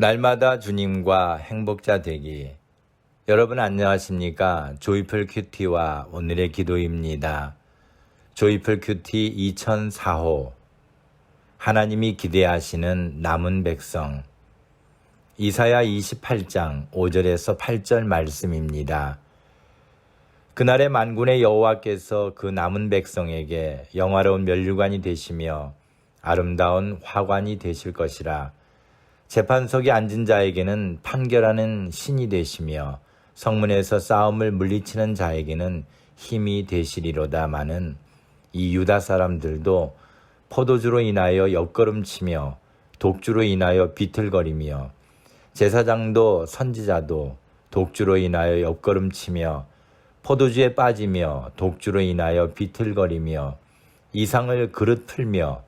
날마다 주님과 행복자 되기. 여러분 안녕하십니까? 조이풀 큐티와 오늘의 기도입니다. 조이풀 큐티 2004호. 하나님이 기대하시는 남은 백성. 이사야 28장 5절에서 8절 말씀입니다. 그날의 만군의 여호와께서 그 남은 백성에게 영화로운 면류관이 되시며 아름다운 화관이 되실 것이라. 재판석에 앉은 자에게는 판결하는 신이 되시며 성문에서 싸움을 물리치는 자에게는 힘이 되시리로다마는 이 유다 사람들도 포도주로 인하여 옆걸음치며 독주로 인하여 비틀거리며 제사장도 선지자도 독주로 인하여 옆걸음치며 포도주에 빠지며 독주로 인하여 비틀거리며 이상을 그릇 풀며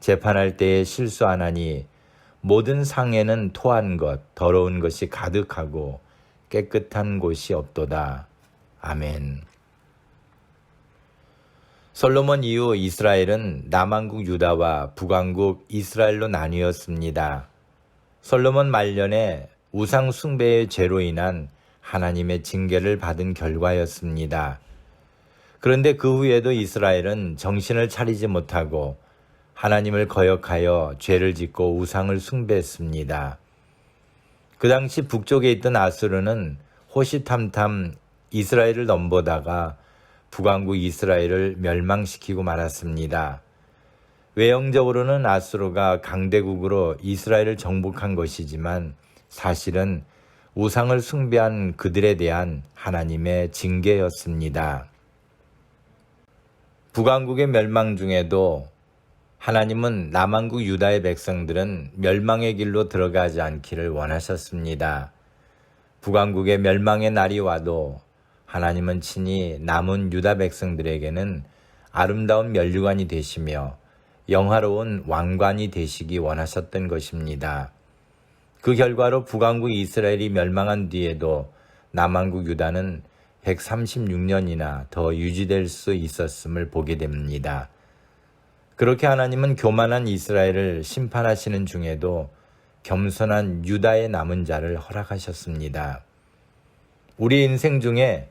재판할 때에 실수하나니 모든 상에는 토한 것, 더러운 것이 가득하고 깨끗한 곳이 없도다. 아멘. 솔로몬 이후 이스라엘은 남왕국 유다와 북왕국 이스라엘로 나뉘었습니다. 솔로몬 말년에 우상 숭배의 죄로 인한 하나님의 징계를 받은 결과였습니다. 그런데 그 후에도 이스라엘은 정신을 차리지 못하고 하나님을 거역하여 죄를 짓고 우상을 숭배했습니다. 그 당시 북쪽에 있던 아수르는 호시탐탐 이스라엘을 넘보다가 북왕국 이스라엘을 멸망시키고 말았습니다. 외형적으로는 아수르가 강대국으로 이스라엘을 정복한 것이지만 사실은 우상을 숭배한 그들에 대한 하나님의 징계였습니다. 북왕국의 멸망 중에도 하나님은 남한국 유다의 백성들은 멸망의 길로 들어가지 않기를 원하셨습니다. 북왕국의 멸망의 날이 와도 하나님은 친히 남은 유다 백성들에게는 아름다운 멸류관이 되시며 영화로운 왕관이 되시기 원하셨던 것입니다. 그 결과로 북왕국 이스라엘이 멸망한 뒤에도 남한국 유다는 136년이나 더 유지될 수 있었음을 보게 됩니다. 그렇게 하나님은 교만한 이스라엘을 심판하시는 중에도 겸손한 유다의 남은 자를 허락하셨습니다. 우리 인생 중에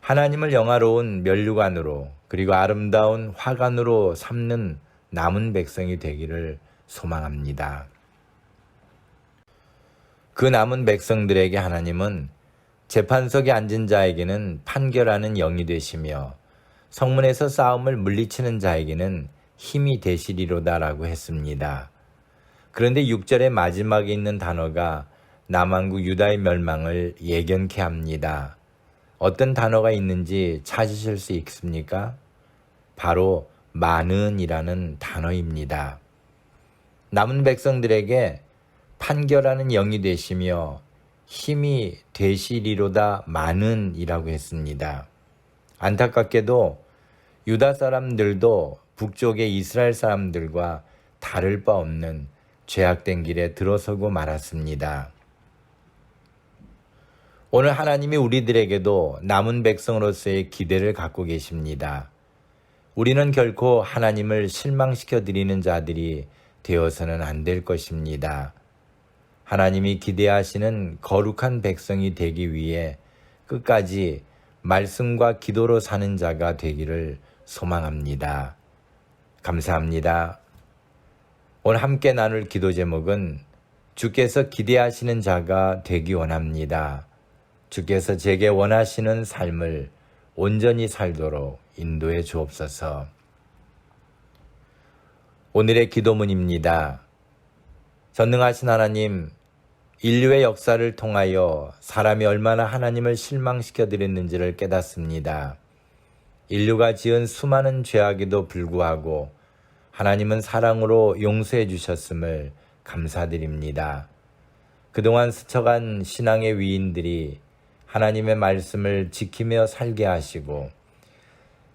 하나님을 영화로운 멸류관으로 그리고 아름다운 화관으로 삼는 남은 백성이 되기를 소망합니다. 그 남은 백성들에게 하나님은 재판석에 앉은 자에게는 판결하는 영이 되시며 성문에서 싸움을 물리치는 자에게는 힘이 되시리로다라고 했습니다. 그런데 6절의 마지막에 있는 단어가 남한국 유다의 멸망을 예견케 합니다. 어떤 단어가 있는지 찾으실 수 있습니까? 바로 많은이라는 단어입니다. 남은 백성들에게 판결하는 영이 되시며 힘이 되시리로다 많은이라고 했습니다. 안타깝게도 유다 사람들도 북쪽의 이스라엘 사람들과 다를 바 없는 죄악된 길에 들어서고 말았습니다. 오늘 하나님이 우리들에게도 남은 백성으로서의 기대를 갖고 계십니다. 우리는 결코 하나님을 실망시켜 드리는 자들이 되어서는 안 될 것입니다. 하나님이 기대하시는 거룩한 백성이 되기 위해 끝까지 말씀과 기도로 사는 자가 되기를 소망합니다. 감사합니다. 오늘 함께 나눌 기도 제목은 주께서 기대하시는 자가 되기 원합니다. 주께서 제게 원하시는 삶을 온전히 살도록 인도해 주옵소서. 오늘의 기도문입니다. 전능하신 하나님, 인류의 역사를 통하여 사람이 얼마나 하나님을 실망시켜 드렸는지를 깨닫습니다. 인류가 지은 수많은 죄악에도 불구하고 하나님은 사랑으로 용서해 주셨음을 감사드립니다. 그동안 스쳐간 신앙의 위인들이 하나님의 말씀을 지키며 살게 하시고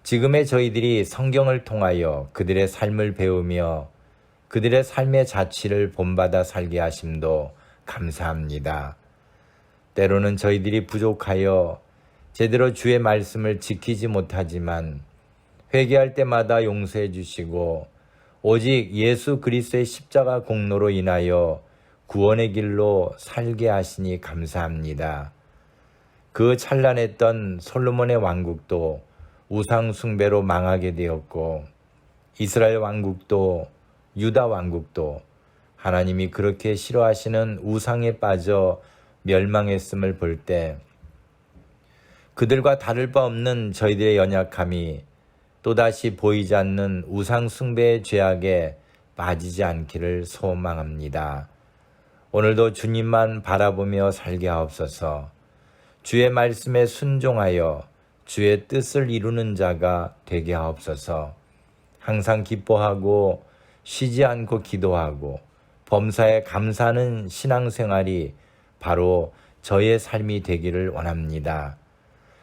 지금의 저희들이 성경을 통하여 그들의 삶을 배우며 그들의 삶의 자취를 본받아 살게 하심도 감사합니다. 때로는 저희들이 부족하여 제대로 주의 말씀을 지키지 못하지만 회개할 때마다 용서해 주시고 오직 예수 그리스도의 십자가 공로로 인하여 구원의 길로 살게 하시니 감사합니다. 그 찬란했던 솔로몬의 왕국도 우상 숭배로 망하게 되었고 이스라엘 왕국도 유다 왕국도 하나님이 그렇게 싫어하시는 우상에 빠져 멸망했음을 볼때 그들과 다를 바 없는 저희들의 연약함이 또다시 보이지 않는 우상 숭배의 죄악에 빠지지 않기를 소망합니다. 오늘도 주님만 바라보며 살게 하옵소서. 주의 말씀에 순종하여 주의 뜻을 이루는 자가 되게 하옵소서. 항상 기뻐하고 쉬지 않고 기도하고 범사에 감사하는 신앙생활이 바로 저의 삶이 되기를 원합니다.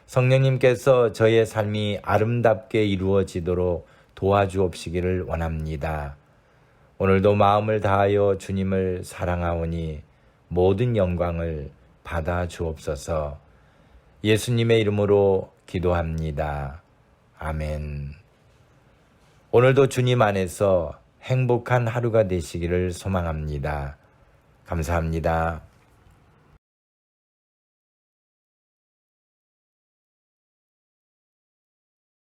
성령님께서 저의 삶이 아름답게 이루어지도록 도와주옵시기를 원합니다. 오늘도 마음을 다하여 주님을 사랑하오니 모든 영광을 받아 주옵소서. 예수님의 이름으로 기도합니다. 아멘. 오늘도 주님 안에서 행복한 하루가 되시기를 소망합니다. 감사합니다.